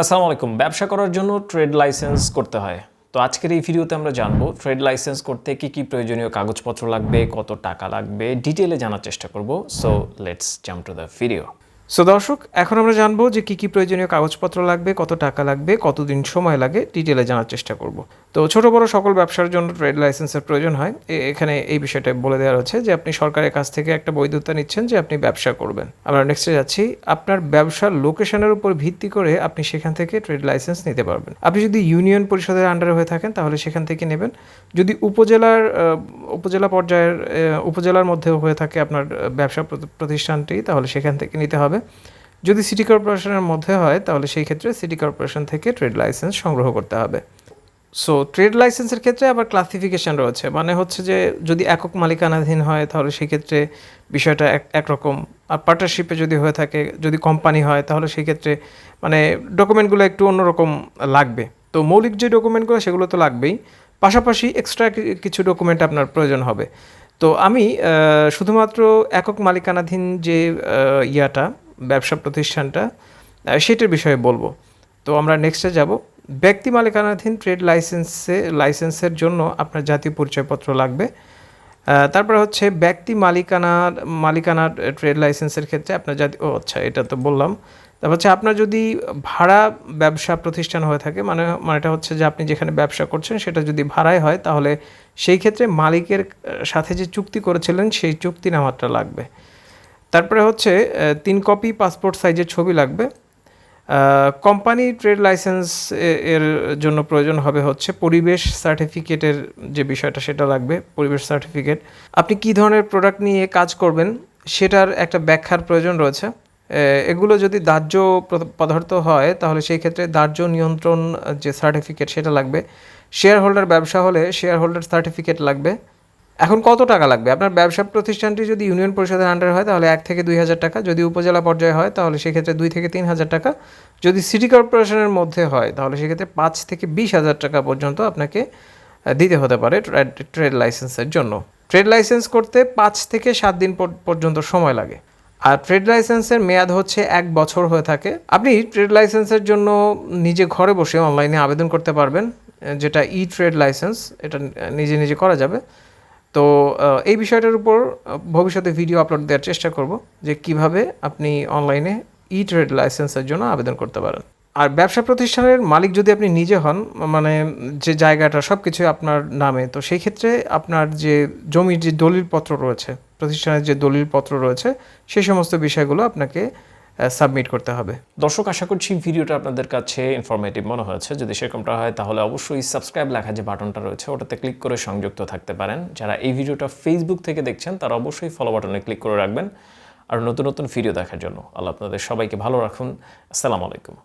আসসালামু আলাইকুম। ব্যবসা করার জন্য ট্রেড লাইসেন্স করতে হয়। তো আজকের এই ভিডিওতে আমরা জানব ট্রেড লাইসেন্স করতে কী কী প্রয়োজনীয় কাগজপত্র লাগবে, কত টাকা লাগবে ডিটেলে জানার চেষ্টা করব। So let's jump to the video so দর্শক, এখন আমরা জানব যে কি কি প্রয়োজনীয় কাগজপত্র লাগবে, কত টাকা লাগবে, কতদিন সময় লাগে ডিটেলে জানার চেষ্টা করব। তো ছোট বড় সকল ব্যবসার জন্য ট্রেড লাইসেন্সের প্রয়োজন হয়। এখানে এই বিষয়টা বলে দেওয়া হচ্ছে যে আপনি সরকারের কাছ থেকে একটা বৈধতা নিচ্ছেন যে আপনি ব্যবসা করবেন। আমরা নেক্সটে যাচ্ছি। আপনার ব্যবসার লোকেশনের উপর ভিত্তি করে আপনি সেখান থেকে ট্রেড লাইসেন্স নিতে পারবেন। আপনি যদি ইউনিয়ন পরিষদের আন্ডারে হয়ে থাকেন, তাহলে সেখান থেকে নেবেন। যদি উপজেলার উপজেলা পর্যায়ের উপজেলার মধ্যে হয়ে থাকে আপনার ব্যবসা প্রতিষ্ঠানটি, তাহলে সেখান থেকে নিতে হবে। যদি সিটি কর্পোরেশনের মধ্যে হয়, তাহলে সেই ক্ষেত্রে সিটি কর্পোরেশন থেকে ট্রেড লাইসেন্স সংগ্রহ করতে হবে। সো ট্রেড লাইসেন্সের ক্ষেত্রে আবার ক্লাসিফিকেশন রয়েছে। মানে হচ্ছে যে, যদি একক মালিকানাধীন হয়, তাহলে সেই ক্ষেত্রে বিষয়টা এক, একরকম। আর পার্টনারশিপে যদি হয়ে থাকে, যদি কোম্পানি হয়, তাহলে সেই ক্ষেত্রে মানে ডকুমেন্টগুলো একটু অন্যরকম লাগবে। তো মৌলিক যে ডকুমেন্টগুলো সেগুলো তো লাগবেই। পাশাপাশি এক্সট্রা কিছু ডকুমেন্ট আপনার প্রয়োজন হবে। তো আমি শুধুমাত্র একক মালিকানাধীন যে ইয়াটা ব্যবসা প্রতিষ্ঠানটা সেটার বিষয়ে বলব। তো আমরা নেক্সটে যাব। ব্যক্তি মালিকানাধীন ট্রেড লাইসেন্সে লাইসেন্সের জন্য আপনার জাতীয় পরিচয়পত্র লাগবে। তারপরে হচ্ছে ব্যক্তি মালিকানার মালিকানার ট্রেড লাইসেন্সের ক্ষেত্রে আপনার জাতি, ও আচ্ছা এটা তো বললাম। তারপর হচ্ছে আপনার যদি ভাড়া ব্যবসা প্রতিষ্ঠান হয়ে থাকে মানে মানেটা হচ্ছে যে আপনি যেখানে ব্যবসা করছেন, সেটা যদি ভাড়ায় হয়, তাহলে সেই ক্ষেত্রে মালিকের সাথে যে চুক্তি করেছিলেন, সেই চুক্তি চুক্তিনামাটা লাগবে। তারপরে হচ্ছে তিন কপি পাসপোর্ট সাইজের ছবি লাগবে। কোম্পানি ট্রেড লাইসেন্স এর জন্য প্রয়োজন হবে হচ্ছে পরিবেশ সার্টিফিকেটের যে বিষয়টা সেটা লাগবে, পরিবেশ সার্টিফিকেট আপনি কি ধরনের প্রোডাক্ট নিয়ে কাজ করবেন সেটার একটা ব্যাখ্যার প্রয়োজন রয়েছে। এগুলো যদি দাহ্য পদার্থ হয় তাহলে সেই ক্ষেত্রে দাহ্য নিয়ন্ত্রণ যে সার্টিফিকেট সেটা লাগবে। শেয়ার হোল্ডার ব্যবসা হলে শেয়ার হোল্ডার সার্টিফিকেট লাগবে। এখন কত টাকা লাগবে? আপনার ব্যবসা প্রতিষ্ঠানটি যদি ইউনিয়ন পরিষদের আন্ডারে হয়, তাহলে এক থেকে দুই হাজার টাকা। যদি উপজেলা পর্যায়ে হয়, তাহলে সেক্ষেত্রে দুই থেকে তিন হাজার টাকা। যদি সিটি কর্পোরেশনের মধ্যে হয়, তাহলে সেক্ষেত্রে পাঁচ থেকে বিশ হাজার টাকা পর্যন্ত আপনাকে দিতে হতে পারে ট্রেড- লাইসেন্সের জন্য। ট্রেড লাইসেন্স করতে পাঁচ থেকে সাত দিন পর- পর্যন্ত সময় লাগে। আর ট্রেড লাইসেন্সের মেয়াদ হচ্ছে এক বছর হয়ে থাকে। আপনি ট্রেড লাইসেন্সের জন্য নিজে ঘরে বসে অনলাইনে আবেদন করতে পারবেন, যেটা ই ট্রেড লাইসেন্স এটা নিজে নিজে করা যাবে। তো এই বিষয়টার উপর ভবিষ্যতে ভিডিও আপলোড দেওয়ার চেষ্টা করব যে কীভাবে আপনি অনলাইনে ই ট্রেড লাইসেন্সের জন্য আবেদন করতে পারেন। আর ব্যবসা প্রতিষ্ঠানের মালিক যদি আপনি নিজে হন মানে যে জায়গাটা সব কিছুই আপনার নামে, তো সেই ক্ষেত্রে আপনার যে জমির যে দলিলপত্র রয়েছে, প্রতিষ্ঠানের যে দলিলপত্র রয়েছে সেই সমস্ত বিষয়গুলো আপনাকে সাবমিট করতে হবে। দর্শক, আশা করছি ভিডিওটা আপনাদের কাছে ইনফরমেটিভ মনে হয়েছে। যদি সেরকমটা হয়, তাহলে অবশ্যই সাবস্ক্রাইব লেখা যে বাটনটা রয়েছে, ওটাতে ক্লিক করে সংযুক্ত থাকতে পারেন। যারা এই ভিডিওটা ফেসবুক থেকে দেখছেন, তারা অবশ্যই ফলো বাটনে ক্লিক করে রাখবেন। আর নতুন নতুন ভিডিও দেখার জন্য আল্লাহ আপনাদের সবাইকে ভালো রাখুন। আসসালামু আলাইকুম।